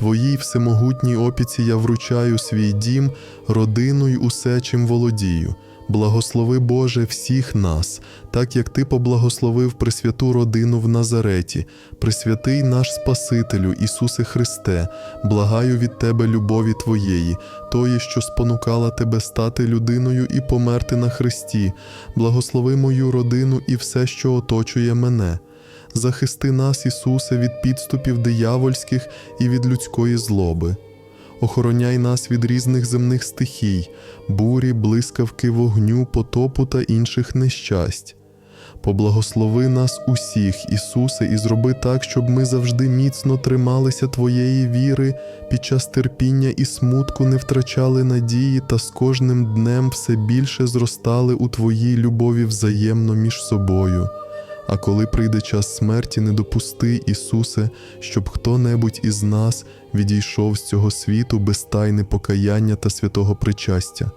Твоїй всемогутній опіці я вручаю свій дім, родину й усе, чим володію. Благослови Боже всіх нас, так як Ти поблагословив Пресвяту родину в Назареті, Пресвятий наш Спасителю, Ісусе Христе, благаю від Тебе любові Твоєї, тої, що спонукала Тебе стати людиною і померти на Христі. Благослови мою родину і все, що оточує мене. Захисти нас, Ісусе, від підступів диявольських і від людської злоби. Охороняй нас від різних земних стихій, бурі, блискавки, вогню, потопу та інших нещасть. Поблагослови нас усіх, Ісусе, і зроби так, щоб ми завжди міцно трималися Твоєї віри, під час терпіння і смутку не втрачали надії та з кожним днем все більше зростали у Твоїй любові взаємно між собою. А коли прийде час смерті, не допусти, Ісусе, щоб хто-небудь із нас відійшов з цього світу без тайни покаяння та святого причастя.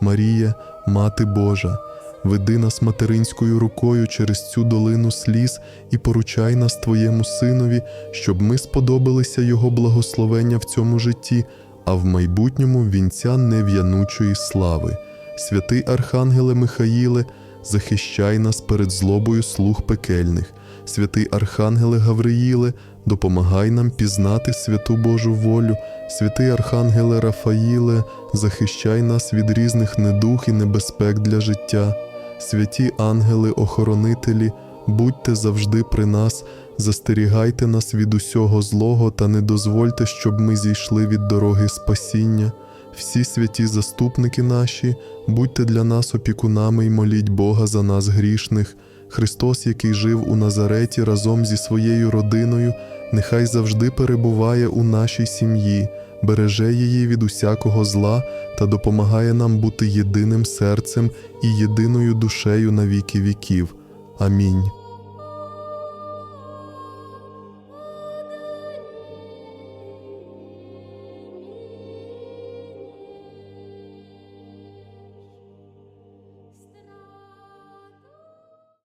Марія, Мати Божа, веди нас материнською рукою через цю долину сліз і поручай нас Твоєму Синові, щоб ми сподобалися Його благословення в цьому житті, а в майбутньому вінця нев'янучої слави. Святий Архангеле Михаїле, захищай нас перед злобою слуг пекельних. Святий Архангеле Гавриїле, допомагай нам пізнати святу Божу волю. Святий Архангеле Рафаїле, захищай нас від різних недух і небезпек для життя. Святі ангели-охоронителі, будьте завжди при нас, застерігайте нас від усього злого та не дозвольте, щоб ми зійшли від дороги спасіння. Всі святі заступники наші, будьте для нас опікунами й моліть Бога за нас грішних. Христос, який жив у Назареті разом зі своєю родиною, нехай завжди перебуває у нашій сім'ї, береже її від усякого зла та допомагає нам бути єдиним серцем і єдиною душею на віки віків. Амінь.